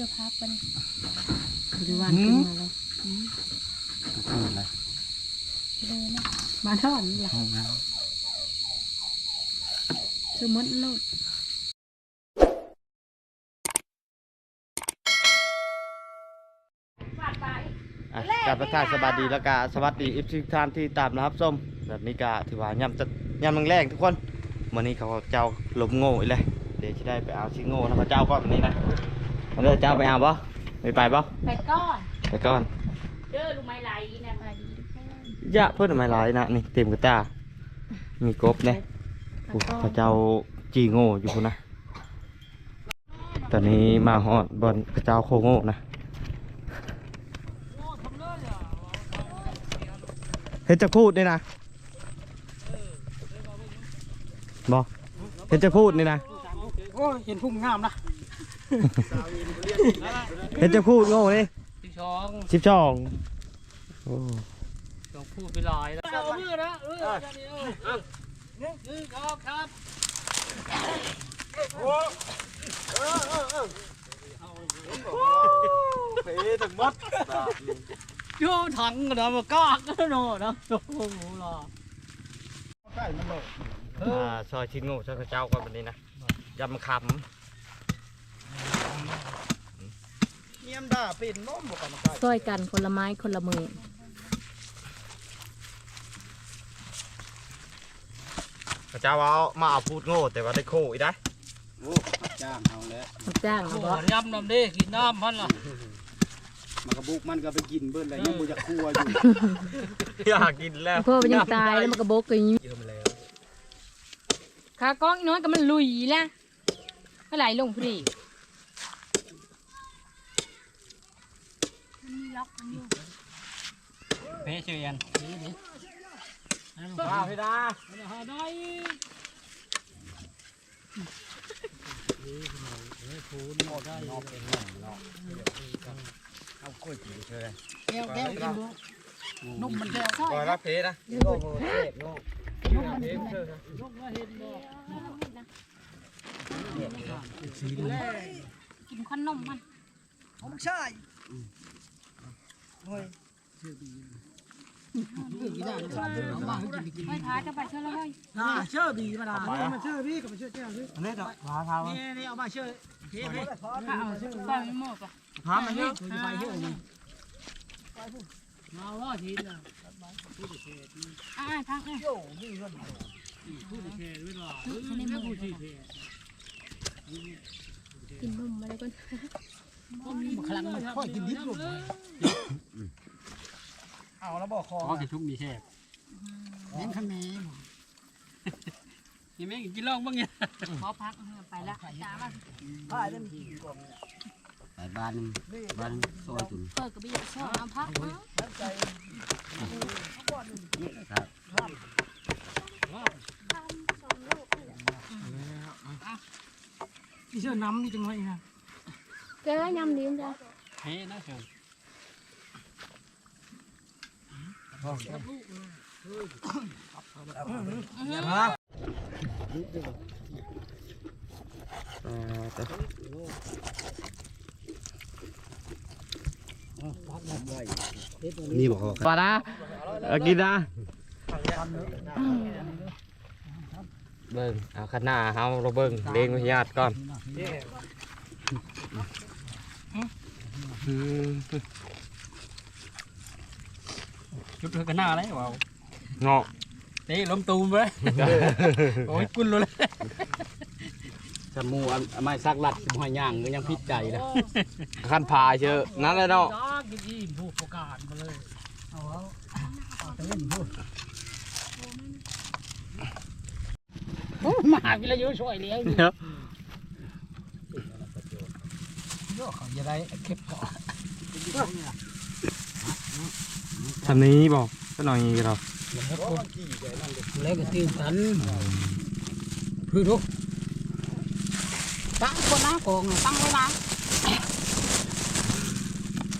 สื้อผ้าเป็นบริวารขึ้นมาแล้วพูดเลยเลยนะมาทอนล่ะห้องน้สมมติโลดำอะกราบประทานสวัสดีแล้วก็สวัสดีอีทุกท่านที่ตามนะครับส้มแบบนี้ก็ถือว่ายำจะยำแรงๆทุกคนวันนี้เขาเจ้าลมโง่อีกเลยเดี๋ยวจะได้ไปเอาชิโง่นะพระเจ้าก่อนวันนี้นะ วันนี้เจ้าไปเอาปะไม่ไปปะไปก้อนไปก่อนเด้อลูกไม้ไหลนะมาดีทุกคนยะเพื่อนไม่หลายนะนี่เต็มกระตามีกบเนี่ยโอ้พระเจ้าจีโง่อยู่พุ่นนะตอนนี้มาฮอดบนพระเจ้าโคโง่นะเฮ็ดจะพูดนี่นะบอเฮ็ดจะพูดนี่นะโอ้ยเห็นพุ่งงามนะ เฮ็ดจะพูดโง่นี่ที่สองสิบช่องโอ้ต้องพูดไปลอยแล้วเอามือนะเอออย่างนี้เออเออนี่คือครับครับโย่ถังกันนะมากากกันเนาะนะโอ้โหล่ะอ่าซอยชิ้นโง่ซอยพระเจ้าก่อนวันนี้นะยำค เนียมด่าเป็นน้องบอกกันมาซอยกันคนละไม้คนละมือำพระเจ้าเอามาเอาพูดโง่แต่ว่าได้โคอีกได้โอ้จ้างเอาแล้วรับจ้างโอ้เอาบ่ยำน้ำดิกินน้ำพันล่ะมันกระบุกมันก็ไปกินเบิ้ลอะไรยังบูจะครัวอยู่อยากกินแล้วเพื่อมันยังตายแล้วมันกระบกกันเยอะมาแล้วขากล้องอีน้อยก็มันลุยละก็ไหลลงพอดี มันมี ล็อกมันอยู่เพ่เชียนนี่นี่ว้าวพี่ดาหาได้เอากล้วยจีเชยแก้วแก้วกินดูนุ่มมันแก้วก่อนรับเพนะโง่โง่เทพโง่เทพเชยนะยกมาเห็นบ่กินขนมมันผมใช่โอ้ยกิน ได้สามเดือนมากินกินไม่ท้ายจะไปเชื่อแล้วเฮ้ยน่าเชื่อบีมาดามาเชื่อพี่กับมาเชื่อแก้วพี่อันนี้ต่อพาพานี่นี่เอามาเชื่อเฮ้ยเฮ้ยถ้าเอาไปไม่หมดอะพามันเยอะไปเยอะนี่มาว่าทีน่ะอ่าทางเอ้ยพูดแค่เวลาไม่พูดทีแค่กินนมอะไรก่อน มาคลังมันค่อยกินนิดลงเอาแล้วบอกคอจะชุกมีแค่เน้นขมิ้นยังไม่กินลองบ้างเนี่ยขอพักไปละจ้ามาไปบ้านบ้านซอยจุนเปิดกับบีชอบเอาพักเนาะนี่เชื่อน้ำนี่จังเลยนะ เกลือยำลิ้มจ้ะเฮ้นะเชิญนี่บอกปา นะเอากินนะเบิ้งเอาขนาเฮาเราเบิ้งเลี้ยงวิญาติก่อนอืมชุดกันหน้าอะไรวะเงาะเตะล้มตูมเลยโอ้ยกุ้นเลยสมูอันไม้ซักลัดหอยย่างยังพิษใจเลยขั้นพาเชอะนั่นเลยเนาะยี่ผู้ประกาศมาเลยเอาเอาเต้นพูดมาวิลยุช่วยเลี้ยงเดี๋ยวโยกเขาจะได้เก็บก่อน ทำนี้บอกก็หน่อยกันเราแล้วก็ตื่นตันคือทุกตั้งคนน้ากองตั้งไว้นะ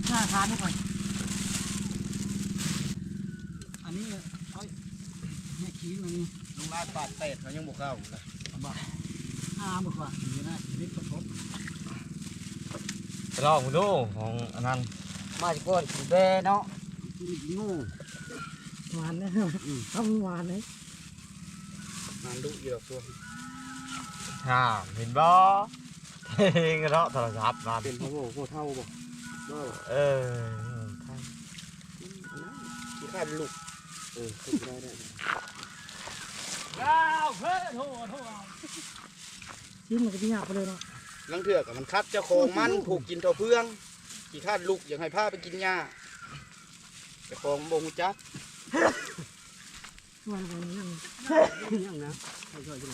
หน้าทานก่อนอันนี้เอาเนี่ยขี้มันนี่ลุงลาดปาดเตะเขายังบุกเข้าเลยห้าหมดว่าอยู่นะชีวิตประสบลองดูของอันนั้น มาจากก้นแบเนาะงูหวานนะทำหวานเลยมันดุอยู่ดอกตัวฮ่าเห็นบ่เองเนาะโทรศัพท์มาเป็นพระโว้โคเท่าบ่บ่เออใช่ที่ข้าลูกเออขึ้นได้ได้ชิ้นมันก็ที่ยากไปเลยเนาะลังเถือกมันคัดเจ้าของมันผูกกินเท่าเพื่อง กี่ข้าลูกอยากให้พาไปกินหญ้าเจ้าของบ่ฮู้จักวันวันนี้ยังยังนะให้ช่วยกัน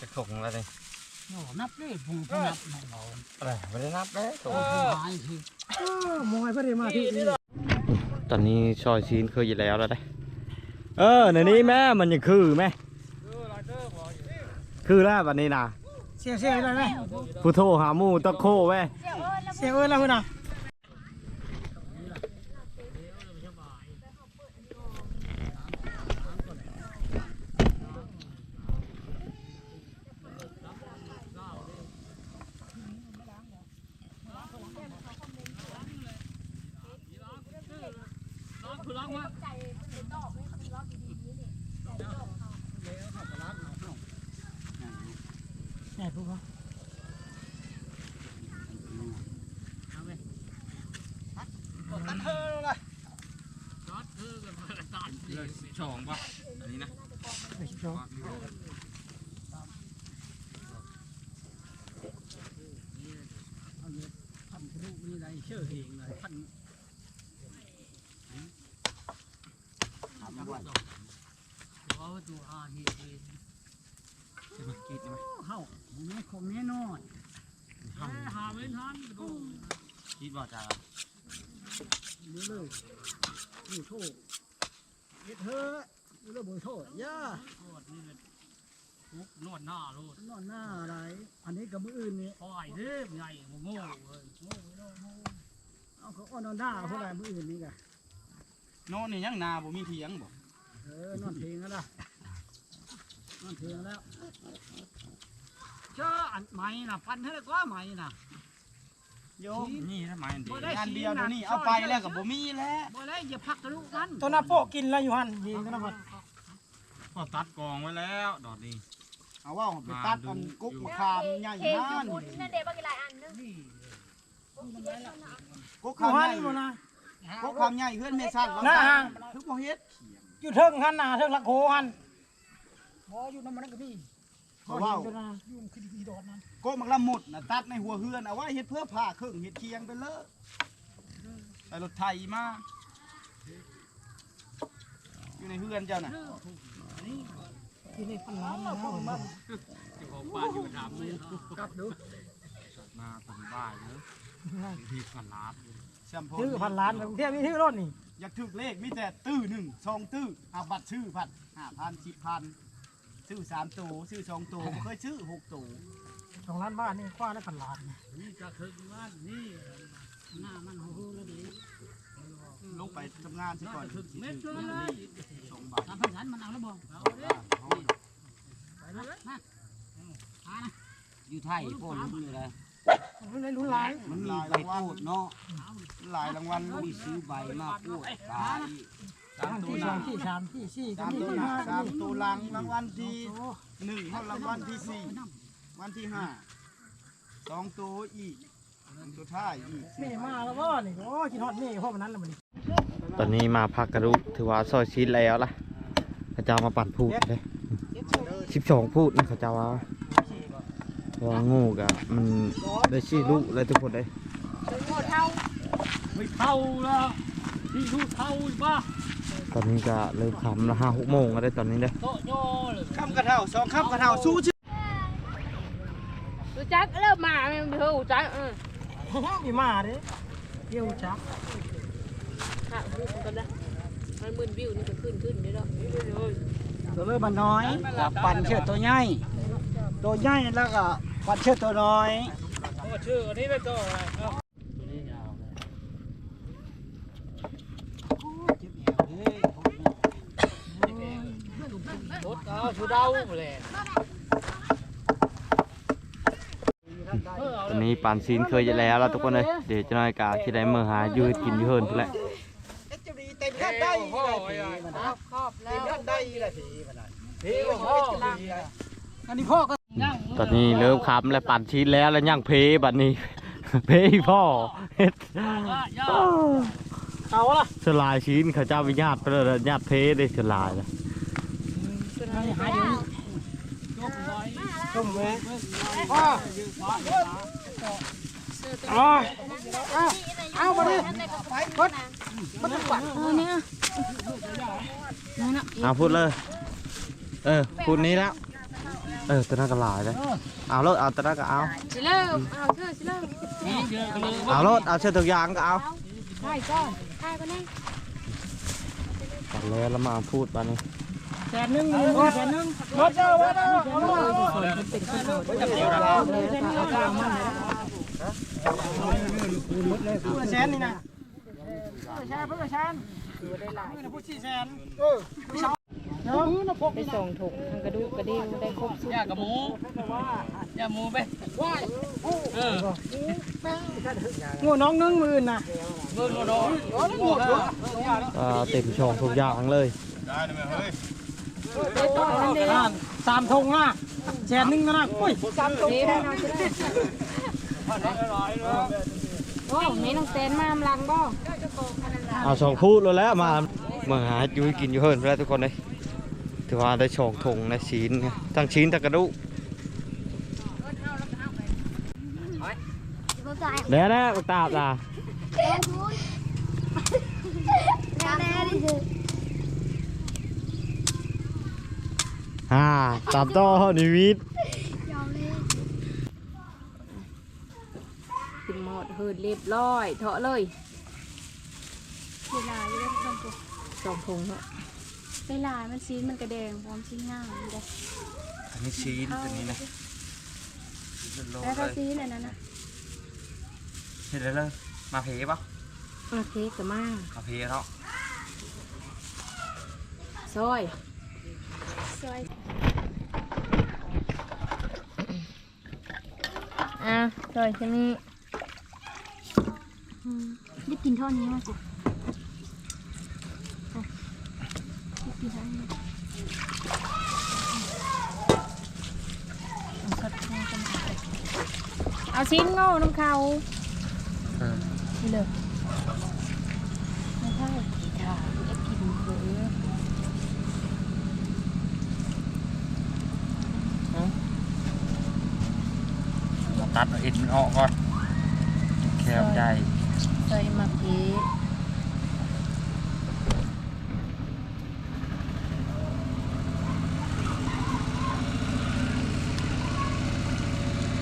จะถกแล้วนี่นับเลยผมนับไม่เอาอะไรไม่ได้นับเลยตัวหายสิมอยเพื่อมาที่นี่ตอนนี้ซอยซีนเคยอยู่แล้วแล้วได้ เออในนี้แม่มันยังคือแม่ คือแล้ววันนี้นะเสียเสียอะไรไหมผู้โทรหาหมู่ตะโคแม่เสียเอ้ยแล้วคุณอะ สองป่ะอันนี้นะไปชิบชอบพันกระดูกนี่ไรเชื่อเองเลยพันถามว่าเอาตัวอาเฮเองจะมากินไหมเฮาแม่คงแน่นอนหาไม่ทันกูคิดว่าจะ นี่เลยนี่โทษเฮ็ดเถอะนี่เลยบ่โทษย่าโทษนี่เลยทุกนอนหน้าโลดนอนหน้าอะไรอันนี้กับมืออื่นนี่อ้อยเด้อใหญ่โง่เลยโง่โง่โง่เอาเขาอ้อนอนหน้าเพราะอะไรมืออื่นนี่กะโน่นนี่ยังนาบ่มีเถียงบ่เออนอนเพลงแล้วล่ะนอนเพลงแล้วเจ้าอันใหม่น่ะพันให้แล้วก็ใหม่น่ะ โยมนี่ทำไมดีบ่ได้งานเดียวเดี๋ยวนี้เอาไปแล้วก็บ่มีแล้วบ่ได้อย่าพักกระดูกมันตัวนาโปกินแล้วอยู่หันยิงกันนะพัดก็ตัดกองไว้แล้วดอกดีเอาว่าไปตัดอันกุ๊กมะขามใหญ่เทนานบุญนั่นเด็กบางทีหลายอันนึงกุ๊กอยู่ขามหัใหนญ่บ่นะกุ๊กขามใหญ่เฮือนแม่สั้นหน้าห่างทุกบ่เฮ็ดอยู่เทิงหันหน้าเทิงหลักโหหันบ่อยู่นำมันก็มีเขาว่าตัวนายุ่งขึ้นอีดอดนั้น กุ๊กมักละมุดน่ะตัดในหัวเฮือนเอาไว้เฮ็ดเพื่อผ้าครึ่งเฮ็ดเคียงไปเลยไปรถไถมา อยู่ในเฮือนเจ้าน่ะที่นี่พันล้านนะของบ้านอยู่ถามเลยกลับดูมาผมบ้าเยอะที่ขนาดแชมพูชื่อพันล้านกรุงเทพมีชื่อรถนี่อยากถึกเลขมีแต่ตื้อหนึ่งสองตื้อเอาบัตรชื่อพัดห้าพันสิบพันซื้อสามตัวซื้อสองตัวบ่เคยซื้อหกตัว สองล้านบ้านนี่คว้าได้พันล้านนี่ก็ถึงบ้านนี่หน้ามันหูแล้วดีลงไปทำงานซะก่อนถึงเม็ดสิเลยซื้อสองบาททำพันสันมันเอาแล้วบอกเอาเด้ไปเลยมาหานะอยู่ไทยโพดลุงอยู่เลยมันเลยลุ้นหลายมันมีหลายใบรางวัโพลดเนาะมันหลายรางวัลมีซื้อใบมาโพดขายสามที่ตัวหสอน้างที่สามที่สี่ก็สามมีตัวที่หน้าห้าสามตัวหลังรางวัลที่หนึ่งเท่ารางวัลที่สี่ วันที่ห้าสองตัวอีกสองตัวท้ายอีกนี่มาแล้วบ่นี่โอ้กินฮอดนี่พวกนั้นแล้วมันนี่ตอนนี้มาพักกระดูกถือว่าซอยซีนแล้วล่ะพระเจ้ามาปั่นพูดเลยสิบสองพูดนะพระเจ้าว่าว่างูกะมันได้ชี้ลูกเลยทุกคนเลยไม่เท่าละที่ดูเท่าบ้าตอนนี้ก็เริ่มคำละห้าหกโมงก็ได้ตอนนี้เลย โตโย่เลยคำกระเท่าสองคำกระเท่าสู้ชื่อรู้ จักเริ่มมามันเธอรู้จักเออมีมาเด้เที่ยวจักค่ะพูดกันนะมันหมื่นวิวนี่ก็ขึ้นขึ้นได้แล้วตัวเลือมันน้อยกับปั่นเชือกตัวใหญ่ตัวใหญ่แล้วก็ปั่นเชือกตัวน้อยชื่ออันนี้เลยตัวอะไรรถเอาชูเดาเลย ตอ นนี้ปานซีนเคยจะแล้วแล้วทุกคนเลยเดี๋ยวจะน้อยกาที่ได้มือหาอยืดกินอยืดเฮินพุ่นแหละจะดีเต็มขั้นได้เลยผีมันนะเต็มขั้นได้เลยผีมันนะผีมันก็จะดีเลยอันนี้พ่อก็ตอนนี้เริ่มคำและปั่นชีสแล้วแล้วย่างเพบัดนี้ เพอีพ่อเฮ็ดเอาละสลายชีนเขาเจ้าวิญญาตไปเลยญาติเพได้สลายแล้วต้มแม่พ่อเอา เอาเอามาดิกดกดปัดเออเนี่ยนั่นน่ะเอาพูดเลย เออพูดนี้แล้ว เออตอนนั้นก็หลายเลยเอารถเอาตอนนั้นก็เอาสิเลิกเอาเถอะสิเลิกเอารถเอาเชือกทุกอย่างก็เอาใช่ก่อนใช่ก็ได้ตัดแล้วแล้วมาพูดบ้านี้ แสนหนึ่งแสนหนึ่งรถเจ้าวัดเอาแสนนี่นะเพื่อแชร์เพื่อแชร์ได้หลายผู้สี่แสนเออผู้สาวเนาะนะพกได้ส่งถุงทางกระดูกกระดี่ยวได้ครบสุดย่ากับหมูย่าหมูไปว้ายเอองูน้องนึ่งมือน่ะเบิ่งโดนเออเต็มช่องทุกอย่างเลย สามธงอะแสนหนึ่งนะอุ้ยสามธงโอ้มีน้องแสนมาลังบ่เอาสองพูดแล้วแล้วมามาหาอยุ้ยกินอยู่เฮินไปแล้วทุกคนเลยถือว่าได้ชองทงในชีนทั้งชีนทั้งกระดูกเดี๋ยวนะตาบล่ะ ฮ่าตามต่อนิวิตกินหมดเฮืดเรียบร้อย เถาะเลยเวลาอยู่ได้ต้องตัวสองถุงเถอะเวลามันซีนมันกระแดงพร้อมชิ้นง่ายอยู่ได้อันนี้ชีนตัวนี้นะแล้วก็ซีนอันนั้นนะเห็นเลยมาเพปะโอเคกับมามาเพเนาะซอย ซอยอะซอยแค่นี้อืมได้กินเท่านี้มาสิอะได้กินเท่านี้เอาชิ้นโง่น้ำเขานี่เลยไม่ใช่ค่ะเอ็กกินเผือ ตัดอินออกก่อนแคบใหญ่ซอยมะเขือ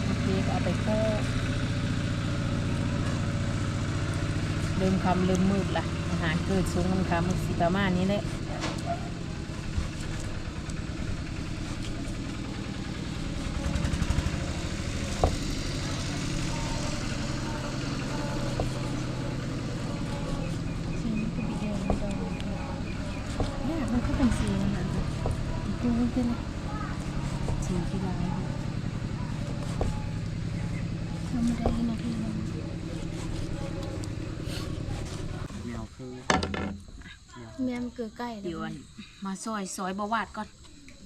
มะเขือก็เอาไปโคกลืมคำลืมมืดละอาหารเกิดสูงมันคำมันสิประมาณนี้แหละ สีมันก็บีเดียวมันโดนเนี่ยมันก็เป็นสีนั่นแหละดูมันเป็นสีที่ลายทำไม่ได้นาทีนึง แมวคือ เมียมเกลือ ใกล้เดี๋ยวอันมาซอยซอยบวาดก่อน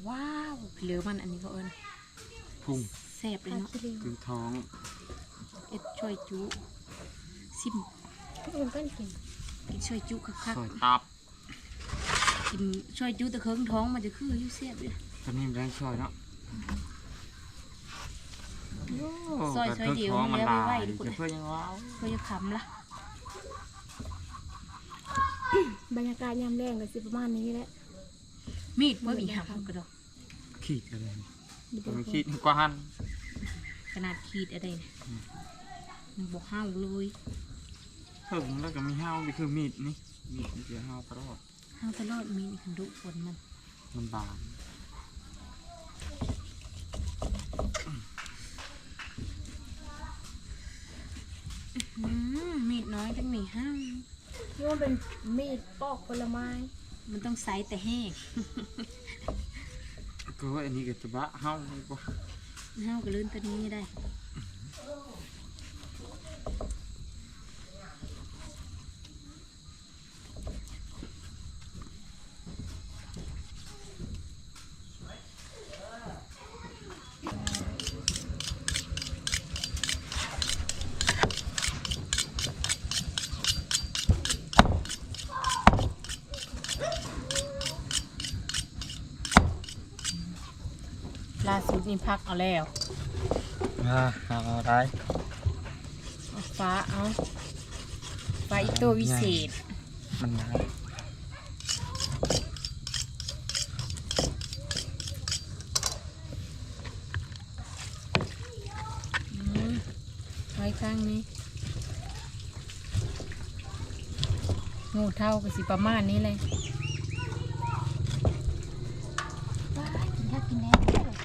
ว้าวเหลือมันอันนี้ก็เอิญพุ่งแซ่บเลยผัดเนาะซีอิ๊วคือท้องเอ็ดช่วยจุซิมมันก็กินกินช่วยจุคักสวยตับๆกินช่วยจุแต่เครื่องท้องมันจะคืออยุ่แซ่บเลยตัวนี้มันแรงซอยเนาะซอยซอยเดียวท้องมันเลี้ยวลาไว้ยๆดีกว่าจะเพื่อยังว้าวเพื่อจะขำละ บรรยากาศยามแรงก็สิประมาณนี้แหละมีดว่ามีหำกระดอกขีดกันเลยมีตัวแต่มันคนขีดกว่าหันขนาดขีดอะไรนะมันบอกห้าวเลยเพิ่มแล้วก็มีห้าวนี่คือมีดนี่มีดนี่คือห้าวตลอดห้าวตลอดมีดถึงดุฝนมันมันบางอืมมีดน้อยจังหนีห้าว นี่มันเป็นมีดปอกผลไม้ มันต้องไซส์แต่แห้งก็อันนี้ก็จะบะเฮาบ่เฮาก็ลื่นตัวนี้ได้ พักเอาแล้วอ่าเอาได้เอาฟ้าเอาฟ้าอีตัววิเศษมันมาอืมไว้ข้างนี้งูเท่ากับสิประมาณนี้เลยว้ากินข้าวกินแน่เลย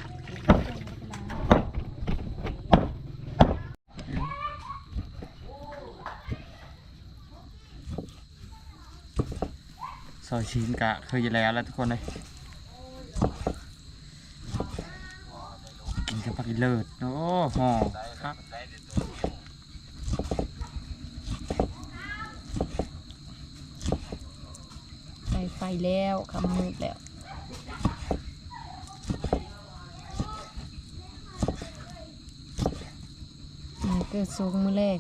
ซอยชิ้นกะเคยอยู่แล้วแล้วทุกคนเลยกินกับผักอีเลิศโอ้ห่อครับใส่ไฟแล้วคำมืดแล้วเกิดสูงมือแรก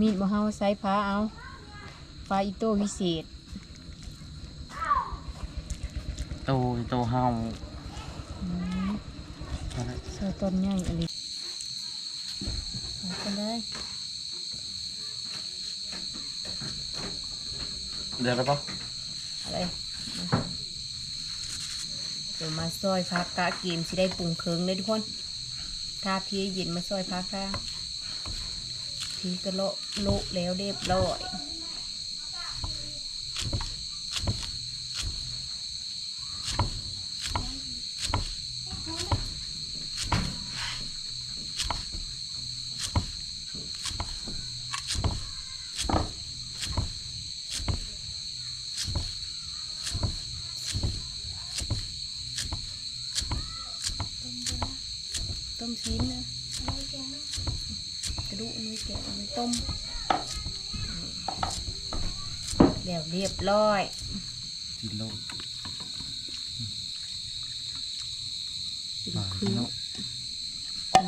มีดบ่เฮาใส่ผ้าเอาฟ้าอีโต้วิเศษ โตโตเฮาใส่ต้นใหญ่อะไรใส่ไปเลยเดี๋ยวแล้วปะอะไรเดี๋ยวมาซอยพักกะเกมสิได้ปรุงเคิงเลยทุกคน ถ้าพี่เย็นมาซอยพักค่ะพี่ก็โละโละแล้วเรียบร้อย ต้มชิ้นนะกระดูกอันนี้แกะเอาไปต้มเดี๋ยวเรีย บร้อยกิโลสิบคือ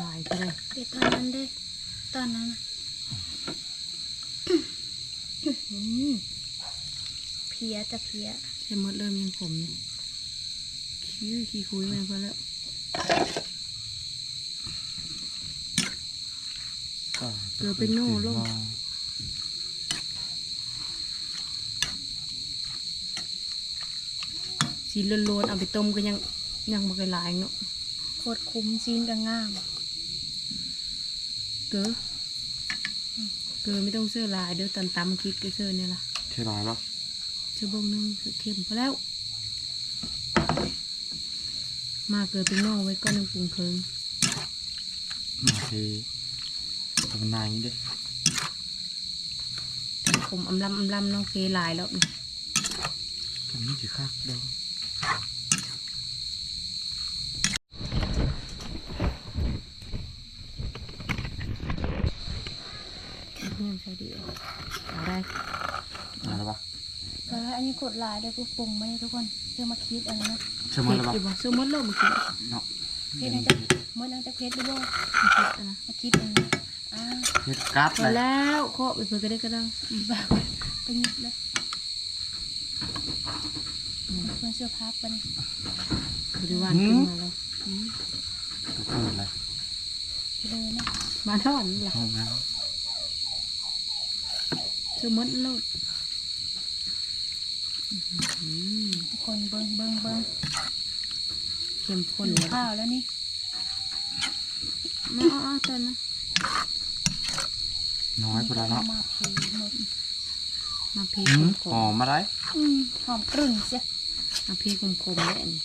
ลายไปเลยเดี๋ยวตอนนั้นเด้ตอนนั้นน่ะอืมเพียจะเพียใช่หมดเริ่มยังผมเนี่ยคิ้วขี้คุยมันพอแล้วก็เกลือเป็นโน่ลง สีล้วนๆเอาไปต้มก็ยังยังบ่เคยหลายเนาะโคตรคุ้มซีนก็งาม เกลือเกลือไม่ต้องเสื้อลายเด้อตอนตำคิดก็เสื้อเนี่ยล่ะใช่หรอปะเสื้อบงหนึงเสื้อเข้มพอแล้ว มาเกลือเป็นโน่ไว้ก้อนหนึงปรุงเคิงมาทีทำนายนี้เด้ผมอำลำอำลำน้องเฟหลายแล้วนี่อันนี้จะคักเด้อยัง ใส่ดีเอาได้มาแล้วปะแล้วอันนี้กดลายด้วยกูปรุงไม่ได้ทุกคนเพื่อมาคิดอันนี้นะใช่ไหมเผ็ดแล้วปะอยู่บ่เสื้อมดแล้วเมื่อกี้เนาะเพชรนะจ๊ะเมื่อนั้นจะเพชรด้วยเผ็ดอะนะมาคิดอันนี้อ่าเฮ็ดกัดพอเลยแล้วเคาะไปเพื่อก็ได้ก็ได้บ้าไปหยิบเลยเพื่อนเสื้อผ้าปะเนี่ยบริวารขึ้นมาแล้วอืมก็เปิดเลยเลยนะมาทอดนี่ล่ะห้องน้ เสื้อมดโลดอืมทุกคนเบิ้งเบิ้งเบิ้งเข้มข้นหิเลวยข้าวแล้วนี่มาเอาๆตอนนะำน้อยกว่าเนาะมาผีหมดมาเพอืคมมหอมมาได้อืมหอมกรุ่นเสียๆมาเพคมคมๆเลยอันนี้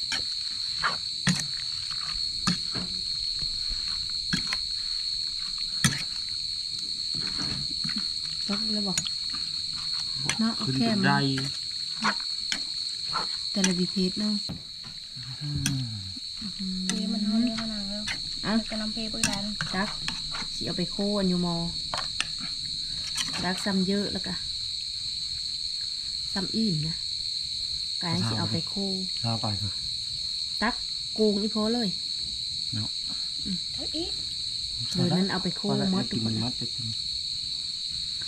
ตกเลยบอก เนาะเอาขึ้นแค่เป็นมัไดนแต่ละบีเพชรเนาะนี่มันเขาเรียกขนาดแล้วอะจะนำเพย์เปิดร้านตักสิเอาไปโค่อันอยู่มอตักซ้ำเยอะแล้วก็ซ้ำอิ่มนะกายสิเอาไปโค่ข้าวไปคือตักโกงอีพอเลยเฮ้ยอีกเดี๋ยวนั้นเอาไปโค่มดทุกคนมันะดจะกิน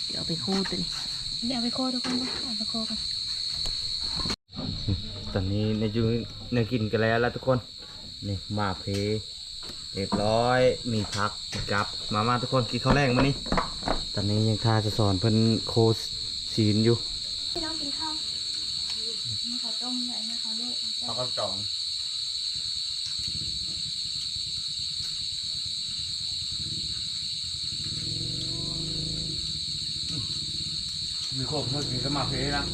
เดี๋ยวเอาไปโค่ตัวนี้ เดี๋ยวเอาไปโคทุกคนป่ะเอาไปโคกันตอนนี้ในยูในกินกันแล้วแล้วทุกคน นี่มาเพเรียบร้อย มีพักกับ มามาทุกคนกินข้าวแรงมานี่ตอนนี้ยังทาจะสอนเพิ่นโคซีนอยู่พี่น้องกินข้าวมีข้าวต้มใหญ่ให้เขาลูกเขาก็จอง มีโคบเมื่อกี้ก็มาเพนะ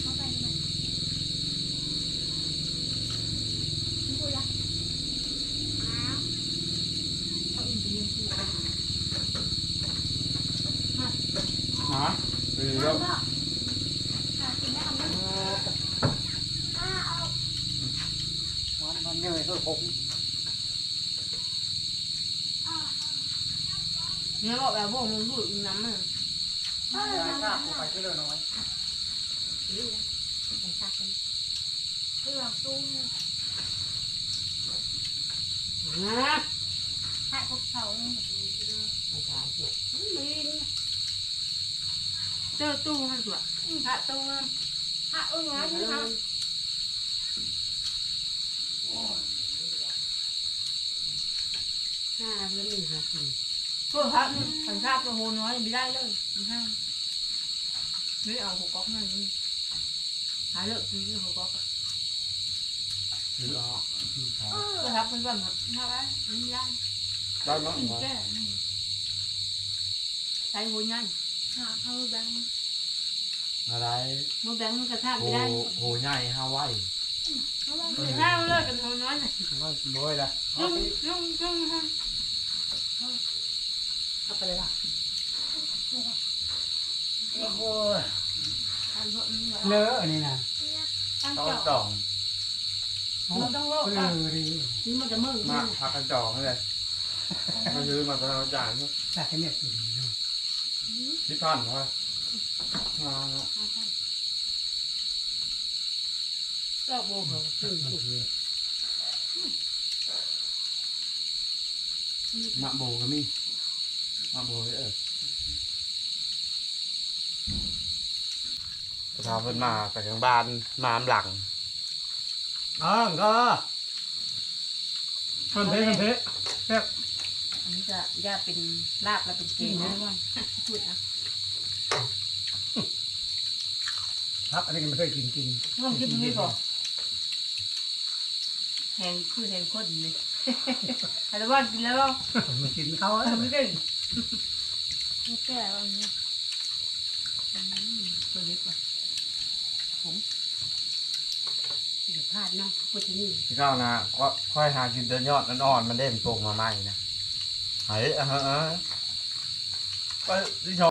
เข้าไปไหมพูดละอ้าวเอาอิ่มไปเลี้ยงผู้ ฮะไปแล้ว ก็หากินได้ทำได้อ้าเอา มันมันเหนื่อยก็ผม เนี่ยบอกแบบพวกมึงพูดน้ำมัน เอาเลยได้นะทราบไปก็เลยน้อยเรื่องตู้เนี่ยให้พวกเขาเนี่ยเจอตู้ให้ตัวพระตู้ให้ถ้าเออนะที่เขาห้าองหากินพวกพระนี่สัญชาติโหน้อยไม่ได้เลยไม่ให้ไม่เอาหัวก๊อกนั่นนี่หาเลิกซื้อหัวก๊อกอะซื้อออกเออก็ทับเพื่อนๆครับถ้าไว้ไม่ได้ได้มั้งกินแก่นี่ใช้หัวใหญ่หาเขาแบงค์อะไรมือแบงค์มันกระทากโหไม่ได้โหใหญ่ฮาวายเขาแบงค์ไม่ได้เลิกกันหัวน้อยน่ะก็บ่ เอาไปเลยล่ะโอ้โหทำเพราะมันเหนื่อยเลอะอันนี้นะตั้งต้องเจ้าจองเราต้องโลกเลอะอะดินี่มันจะมึงมาพักกันจองเลยมาซื้อมาตอนเราจ่ายแต่ให้เนี่ยกินเนาะที่พันวะมาก็โบกตึ้งสุกเลยมาโบก็มี มาโบเออพาเพิ่นมาไปทางบ้านน้ำหลังอ้างก็ทำเพชรทำเพชรแซ่บอันนี้จะญาติเป็นลาบแล้วเป็นเกงนะว่าพูดอะครับอันนี้ไม่เคยกินกินลองคิดดูก่อนแหงคือแหงโคตรดีเลยแต่ว่ากินแล้วมากินเขาทำไม่ได้ ไม่แก่แบบนี้ตัวเล็กว่ะเดี๋ยวพลาดเนาะพูดที่นี่ที่เข้านะก็ค่อยหากินแต่ยอดอ่อนๆมันเด่นโป่งมาใหม่นะเฮ้ยเออเออก็ที่ช